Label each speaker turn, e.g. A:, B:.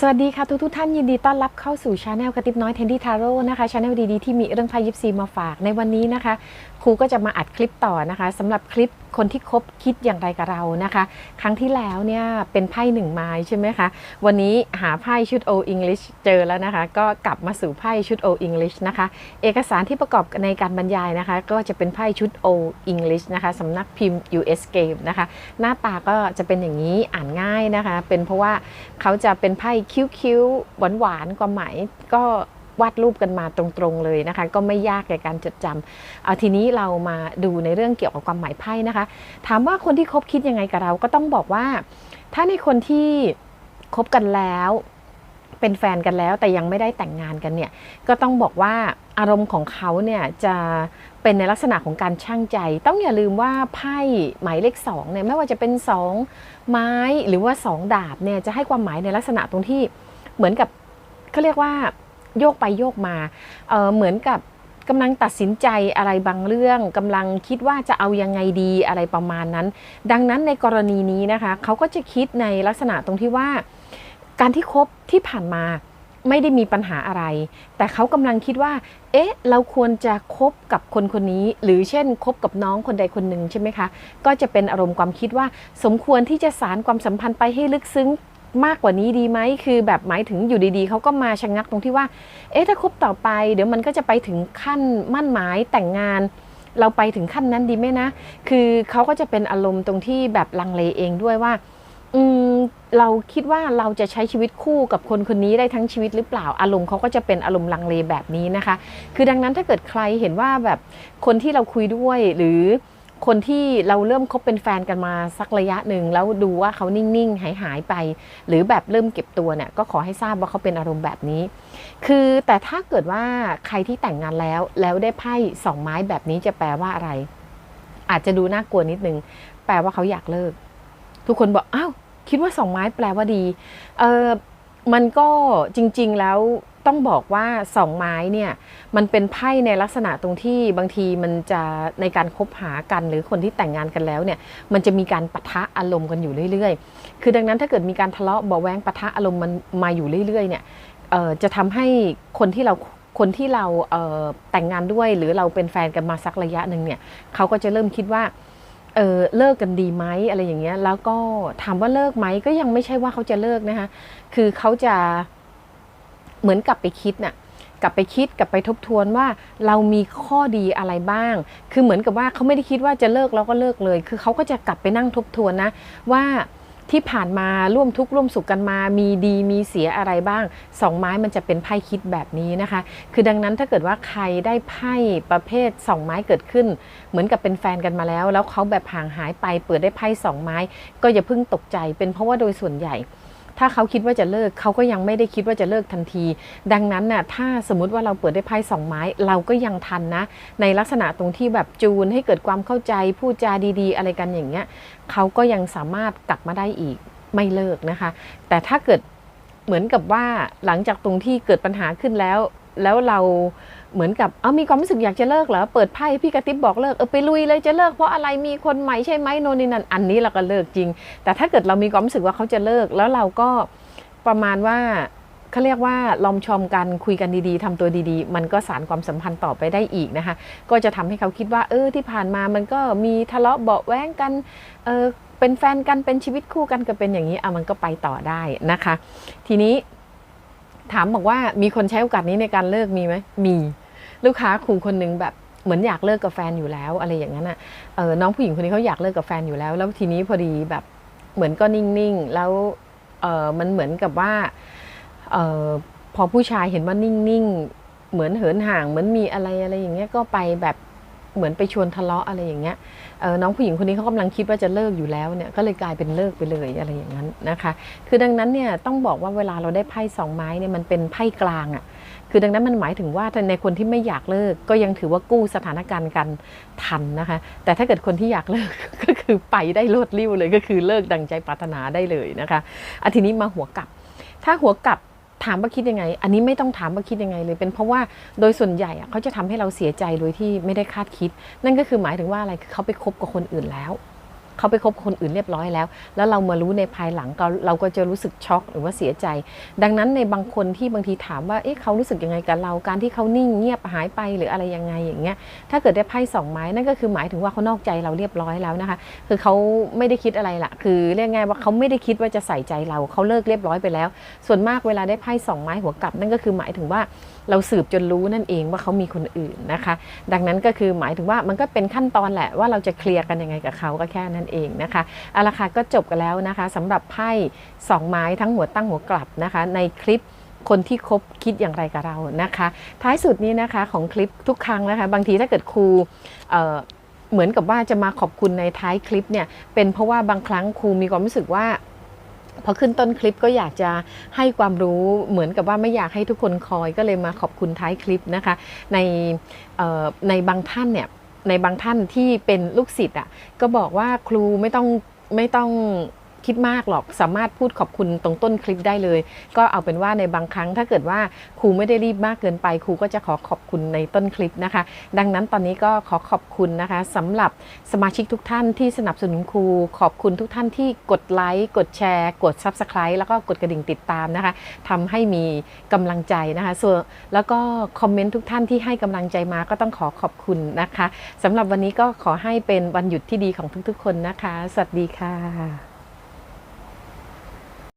A: สวัสดีค่ะทุกทุกท่านยินดีต้อนรับเข้าสู่ชาแนลกระติบน้อยเทนดี้ทาโร่นะคะชาแนลดีๆที่มีเรื่องไพ่ยิปซีมาฝากในวันนี้นะคะ ครูก็จะมาอัดคลิปต่อนะคะสำหรับคลิปคนที่คบคิดอย่างไรกับเรานะคะ ครั้งที่แล้วเนี่ยเป็นไพ่หนึ่งไม้ใช่ไหมคะ วันนี้หาไพ่ชุด O English เจอแล้วนะคะ ก็กลับมาสู่ไพ่ชุด O English นะคะ เอกสารที่ประกอบในการบรรยายนะคะ ก็จะเป็นไพ่ชุด O English นะคะสำนักพิมพ์ US Game นะคะ หน้าตาก็จะเป็นอย่างนี้อ่านง่ายนะคะ เป็นเพราะว่าเขาจะเป็นไพ่คิ้วๆหวานๆความหมายก็ วาดรูปกันมาตรงๆเลยนะคะ ก็ไม่ยากในการจดจำเอาทีนี้เรามาดูในเรื่องเกี่ยวกับความหมายไพ่นะคะ ถามว่าคนที่คบคิดยังไงกับเราก็ต้องบอกว่า ถ้าในคนที่คบกันแล้วเป็นแฟนกันแล้วแต่ยังไม่ได้แต่งงานกันเนี่ยก็ต้องบอกว่าอารมณ์ของเขาเนี่ยจะเป็นในลักษณะของการช่างใจ ต้องอย่าลืมว่าไพ่หมายเลขสองเนี่ยไม่ว่าจะเป็นสองไม้หรือว่าสองดาบเนี่ยจะให้ความหมายในลักษณะตรงที่เหมือนกับเขาเรียกว่า โยกไปโยกมาเเหมือนกับกำลังตัดสินใจอะไรบางเรื่องกำลังคิดว่าจะเอายังไงดีอะไรประมาณนั้น ดังนั้นในกรณีนี้นะคะเขาก็จะคิดในลักษณะตรงที่ว่า การที่คบที่ผ่านมาไม่ได้มีปัญหาอะไร แต่เขากำลังคิดว่า เอ๊ะ เราควรจะคบกับคนคนนี้ หรือเช่น คบกับน้องคนใดคนหนึ่งใช่ไหมคะ ก็จะเป็นอารมณ์ความคิดว่า สมควรที่จะสารความสัมพันธ์ไปให้ลึกซึ้ง มากกว่านี้ดีไหมคือแบบหมายถึงอยู่ดีๆเขาก็มาชะงักตรงที่ว่า เอ๊ะถ้าคบต่อไป เดี๋ยวมันก็จะไปถึงขั้นมั่นหมายแต่งงาน เราไปถึงขั้นนั้นดีไหมนะ คือเขาก็จะเป็นอารมณ์ตรงที่แบบลังเลเองด้วยว่า อืมเราคิดว่าเราจะใช้ชีวิตคู่กับคนคนนี้ได้ทั้งชีวิตหรือเปล่าอารมณ์เขาก็จะเป็นอารมณ์ลังเลแบบนี้นะคะ คือดังนั้นถ้าเกิดใครเห็นว่าแบบคนที่เราคุยด้วยหรือ คนที่เราเริ่มคบเป็นแฟนกันมาสักระยะหนึ่งแล้วดูว่าเขานิ่ง ๆ หายหายไป หรือแบบเริ่มเก็บตัวเนี่ยก็ขอให้ทราบว่าเขาเป็นอารมณ์แบบนี้ คือแต่ถ้าเกิดว่าใครที่แต่งงานแล้ว แล้วได้ไพ่สองไม้แบบนี้จะแปลว่าอะไร อาจจะดูน่ากลัวนิดนึง แปลว่าเขาอยากเลิก ทุกคนบอกอ้าวคิดว่าสองไม้แปลว่าดีเออมันก็จริง ๆ แล้ว ต้องบอกว่าสองไม้เนี่ยมันเป็นไพ่ในลักษณะตรงที่บางทีมันจะในการคบหากันหรือคนที่แต่งงานกันแล้วเนี่ยมันจะมีการปะทะอารมณ์กันอยู่เรื่อยๆ คือดังนั้นถ้าเกิดมีการทะเลาะเบาแวงปะทะอารมณ์มันมาอยู่เรื่อยๆเนี่ยจะทำให้คนที่เราคนที่เราเแต่งงานด้วยหรือเราเป็นแฟนกันมาสักระยะหนึ่งเนี่ยเขาก็จะเริ่มคิดว่าเออเลิกกันดีไหมอะไรอย่างเงี้ยแล้วก็ถามว่าเลิกไหมก็ยังไม่ใช่ว่าเขาจะเลิกนะคะคือเขาจะ เหมือนกลับไปคิดน่ะกลับไปคิดกลับไปทบทวนว่าเรามีข้อดีอะไรบ้าง คือเหมือนกับว่าเขาไม่ได้คิดว่าจะเลิกแล้วก็เลิกเลย คือเขาก็จะกลับไปนั่งทบทวนนะว่าที่ผ่านมาร่วมทุกข์ร่วมสุขกันมา มีดีมีเสียอะไรบ้างสองไม้มันจะเป็นไพ่คิดแบบนี้นะคะ คือดังนั้นถ้าเกิดว่าใครได้ไพ่ประเภทสองไม้เกิดขึ้น เหมือนกับเป็นแฟนกันมาแล้ว แล้วเขาแบบห่างหายไปเปิดได้ไพ่สองไม้ ก็อย่าเพิ่งตกใจ เป็นเพราะว่าโดยส่วนใหญ่ ถ้าเขาคิดว่าจะเลิกเขาก็ยังไม่ได้คิดว่าจะเลิกทันที ดังนั้นน่ะถ้าสมมติว่าเราเปิดได้ไพ่สองไม้ เราก็ยังทันนะ ในลักษณะตรงที่แบบจูนให้เกิดความเข้าใจพูดจาดีๆ อะไรกันอย่างเงี้ยเขาก็ยังสามารถกลับมาได้อีกไม่เลิกนะคะ แต่ถ้าเกิดเหมือนกับว่าหลังจากตรงที่เกิดปัญหาขึ้นแล้ว แล้วเรา เหมือนกับเอามีความรู้สึกอยากจะเลิกเหรอเปิดไพ่พี่กระติบบอกเลิกเออไปลุยเลยจะเลิกเพราะอะไรมีคนใหม่ใช่ไหมโนนี่นั่นอันนี้เราก็เลิกจริง แต่ถ้าเกิดเรามีความรู้สึกว่าเขาจะเลิกแล้วเราก็ประมาณว่าเขาเรียกว่าลอมชอมกันคุยกันดีๆทำตัวดีๆ มันก็สารความสัมพันธ์ต่อไปได้อีกนะคะ ก็จะทำให้เขาคิดว่า เออที่ผ่านมามันก็มีทะเลาะเบาแว้งกันเออเป็นแฟนกันเป็นชีวิตคู่กันก็เป็นอย่างนี้อะมันก็ไปต่อได้นะคะ ทีนี้ถามบอกว่ามีคนใช้โอกาสนี้ในการเลิกมีไหมมี ลูกค้าครูคนหนึ่งแบบเหมือนอยากเลิกกับแฟนอยู่แล้วอะไรอย่างนั้นอะเออน้องผู้หญิงคนนี้เขาอยากเลิกกับแฟนอยู่แล้ว แล้วทีนี้พอดีแบบเหมือนก็นิ่งๆ แล้วเออมันเหมือนกับว่าเออพอผู้ชายเห็นว่านิ่งๆ เหมือนเหินห่าง เหมือนมีอะไรอะไรอย่างเงี้ยก็ไปแบบเหมือนไปชวนทะเลาะอะไรอย่างเงี้ยน้องผู้หญิงคนนี้เขากำลังคิดว่าจะเลิกอยู่แล้วเนี่ยก็เลยกลายเป็นเลิกไปเลยอะไรอย่างนั้นนะคะ คือดังนั้นเนี่ยต้องบอกว่าเวลาเราได้ไพ่สองไม้เนี่ยมันเป็นไพ่กลางอะ่ะ คือดังนั้นมันหมายถึงว่าในคนที่ไม่อยากเลิกก็ยังถือว่ากู้สถานการณ์กันทันนะคะ แต่ถ้าเกิดคนที่อยากเลิกก็คือไปได้รวดริ้วเลยก็คือเลิกดังใจปรารถนาได้เลยนะคะอาทีนี้มาหัวกลับ ถ้าหัวกลับถามว่าคิดยังไง อันนี้ไม่ต้องถามว่าคิดยังไงเลย เป็นเพราะว่าโดยส่วนใหญ่เขาจะทำให้เราเสียใจโดยที่ไม่ได้คาดคิด นั่นก็คือหมายถึงว่าอะไรคือเขาไปคบกับคนอื่นแล้ว เขาไปคบคนอื่นเรียบร้อยแล้ว แล้วเรามารู้ในภายหลังก็เราก็จะรู้สึกช็อกหรือว่าเสียใจ ดังนั้นในบางคนที่บางทีถามว่าเอ๊ะเขารู้สึกยังไงกับเราการที่เขานิ่งเงียบหายไปหรืออะไรยังไงอย่างเงี้ยถ้าเกิดได้ไพ่สองไม้นั่นก็คือหมายถึงว่าเขานอกใจเราเรียบร้อยแล้วนะคะ คือเขาไม่ได้คิดอะไรละคือเรียกง่ายว่าเขาไม่ได้คิดว่าจะใส่ใจเราเขาเลิกเรียบร้อยไปแล้ว ส่วนมากเวลาได้ไพ่สองไม้หัวกลับ นั่นก็คือหมายถึงว่าเราสืบจนรู้นั่นเองว่าเขามีคนอื่นนะคะ ดังนั้นก็คือหมายถึงว่ามันก็เป็นขั้นตอนแหละว่าเราจะเคลียร์กันยังไงกับเขาก็แค่นั้นเองนะคะเอาละค่ะก็จบกันแล้วนะคะสำหรับไพ่สองไม้ทั้งหัวตั้งหัวกลับนะคะในคลิปคนที่คบคิดอย่างไรกับเรานะคะ ท้ายสุดนี้นะคะของคลิปทุกครั้งนะคะ บางทีถ้าเกิดครูเหมือนกับว่าจะมาขอบคุณในท้ายคลิปเนี่ยเป็นเพราะว่าบางครั้งครูมีความรู้สึกว่าพอขึ้นต้นคลิปก็อยากจะให้ความรู้เหมือนกับว่าไม่อยากให้ทุกคนคอยก็เลยมาขอบคุณท้ายคลิปนะคะ ในในบางท่านเนี่ย ในบางท่านที่เป็นลูกศิษย์อะก็บอกว่าครูไม่ต้องไม่ต้อง คิดมากหรอกสามารถพูดขอบคุณตรงต้นคลิปได้เลย ก็เอาเป็นว่าในบางครั้งถ้าเกิดว่าครูไม่ได้รีบมากเกินไปครูก็จะขอขอบคุณในต้นคลิปนะคะ ดังนั้นตอนนี้ก็ขอขอบคุณนะคะสำหรับสมาชิกทุกท่านที่สนับสนุนครู ขอบคุณทุกท่านที่กดไลค์กดแชร์ กด Subscribe แล้วก็กดกระดิ่งติดตามนะคะทำให้มีกำลังใจนะคะส่วนแล้วก็คอมเมนต์ทุกท่านที่ให้กำลังใจมาก็ต้องขอขอบคุณนะคะสำหรับวันนี้ก็ขอให้เป็นวันหยุดที่ดีของทุกๆ คนนะคะ สวัสดีค่ะ